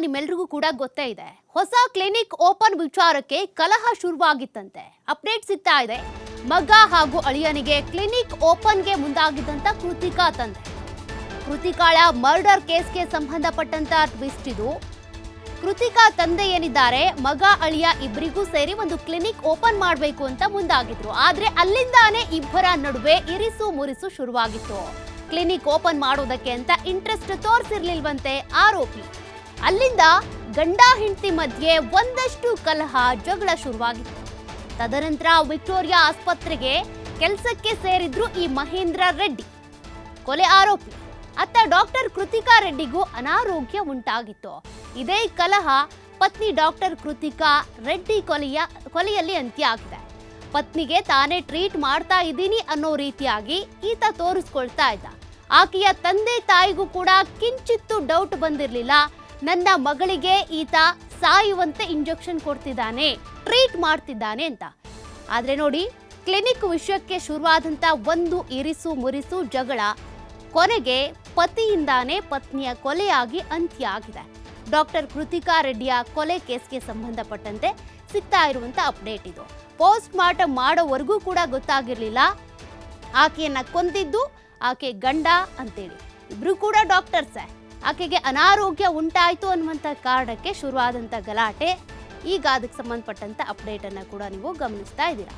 ನಿಮ್ಮೆಲ್ರಿಗೂ ಕೂಡ ಗೊತ್ತೇ ಇದೆ. ಹೊಸ ಕ್ಲಿನಿಕ್ ಓಪನ್ ವಿಚಾರಕ್ಕೆ ಕಲಹ ಶುರುವಾಗಿತ್ತಂತೆ. ಅಪ್ಡೇಟ್ ಸಿಗ್ತಾ ಇದೆ. ಮಗ ಹಾಗೂ ಅಳಿಯನಿಗೆ ಕ್ಲಿನಿಕ್ ಓಪನ್ಗೆ ಮುಂದಾಗಿದ್ದಂತ ಕೃತಿಕಾ ತಂದೆ. ಕೃತಿಕಾಳ ಮರ್ಡರ್ ಕೇಸ್ಗೆ ಸಂಬಂಧಪಟ್ಟಂತ ಟ್ವಿಸ್ಟ್ ಇದು. ಕೃತಿಕಾ ತಂದೆ ಏನಿದ್ದಾರೆ, ಮಗ, ಅಳಿಯ ಇಬ್ಬರಿಗೂ ಸೇರಿ ಒಂದು ಕ್ಲಿನಿಕ್ ಓಪನ್ ಮಾಡಬೇಕು ಅಂತ ಮುಂದಾಗಿದ್ರು. ಆದ್ರೆ ಅಲ್ಲಿಂದಾನೇ ಇಬ್ಬರ ನಡುವೆ ಇರಿಸು ಮುರಿಸು ಶುರುವಾಗಿತ್ತು. ಕ್ಲಿನಿಕ್ ಓಪನ್ ಮಾಡೋದಕ್ಕೆ ಅಂತ ಇಂಟ್ರೆಸ್ಟ್ ತೋರಿಸಿರ್ಲಿಲ್ವಂತೆ ಆರೋಪಿ. ಅಲ್ಲಿಂದ ಗಂಡ ಹೆಂಡತಿ ಮಧ್ಯೆ ಒಂದಷ್ಟು ಕಲಹ ಜಗಳ ಶುರುವಾಗಿತ್ತು. ತದನಂತರ ವಿಕ್ಟೋರಿಯಾ ಆಸ್ಪತ್ರೆಗೆ ಕೆಲಸಕ್ಕೆ ಸೇರಿದ್ರು ಈ ಮಹೇಂದ್ರ ರೆಡ್ಡಿ. ಕೊಲೆ ಆರೋಪಿ. ಅತ್ತ ಡಾಕ್ಟರ್ ಕೃತಿಕಾ ರೆಡ್ಡಿಗೂ ಅನಾರೋಗ್ಯ ಉಂಟಾಗಿತ್ತು. ಇದೇ ಕಲಹ ಪತ್ನಿ ಡಾಕ್ಟರ್ ಕೃತಿಕಾ ರೆಡ್ಡಿ ಕೊಲೆಯ, ಕೊಲೆಯಲ್ಲಿ ಅಂತ್ಯ ಆಗಿದೆ ಪತ್ನಿಗೆ ತಾನೇ ಟ್ರೀಟ್ ಮಾಡ್ತಾ ಇದ್ದೀನಿ ಅನ್ನೋ ರೀತಿಯಾಗಿ ಈತ ತೋರಿಸ್ಕೊಳ್ತಾ ಇದ್ದ. ಆಕೆಯ ತಂದೆ ತಾಯಿಗೂ ಕೂಡ ಕಿಂಚಿತ್ತು ಡೌಟ್ ಬಂದಿರಲಿಲ್ಲ. ನನ್ನ ಮಗಳಿಗೆ ಈತ ಸಾಯುವಂತೆ ಇಂಜೆಕ್ಷನ್ ಕೊಡ್ತಿದ್ದಾನೆ, ಟ್ರೀಟ್ ಮಾಡ್ತಿದ್ದಾನೆ ಅಂತ. ಆದ್ರೆ ನೋಡಿ, ಕ್ಲಿನಿಕ್ ವಿಷಯಕ್ಕೆ ಶುರುವಾದಂತ ಒಂದು ಇರಿಸು ಮುರಿಸು ಜಗಳ ಕೊನೆಗೆ ಪತಿಯಿಂದಾನೇ ಪತ್ನಿಯ ಕೊಲೆಯಾಗಿ ಅಂತ್ಯ ಆಗಿದೆ. ಡಾಕ್ಟರ್ ಕೃತಿಕಾ ರೆಡ್ಡಿಯ ಕೊಲೆ ಕೇಸ್ಗೆ ಸಂಬಂಧಪಟ್ಟಂತೆ ಸಿಗ್ತಾ ಇರುವಂತ ಅಪ್ಡೇಟ್ ಇದು. ಪೋಸ್ಟ್ ಮಾರ್ಟಮ್ ಮಾಡೋವರೆಗೂ ಕೂಡ ಗೊತ್ತಾಗಿರಲಿಲ್ಲ. ಆಕೆಯನ್ನ ಕೊಂದಿದ್ದು ಆಕೆ ಗಂಡ ಅಂತೇಳಿ. ಇಬ್ರು ಕೂಡ ಡಾಕ್ಟರ್ಸೇ. ಆಕೆಗೆ ಅನಾರೋಗ್ಯ ಉಂಟಾಯಿತು ಅನ್ನುವಂಥ ಕಾರಣಕ್ಕೆ ಶುರುವಾದಂಥ ಗಲಾಟೆ. ಈಗ ಅದಕ್ಕೆ ಸಂಬಂಧಪಟ್ಟಂತ ಅಪ್ಡೇಟ್ ಅನ್ನ ಕೂಡ ನೀವು ಗಮನಿಸ್ತಾ ಇದ್ದೀರಾ.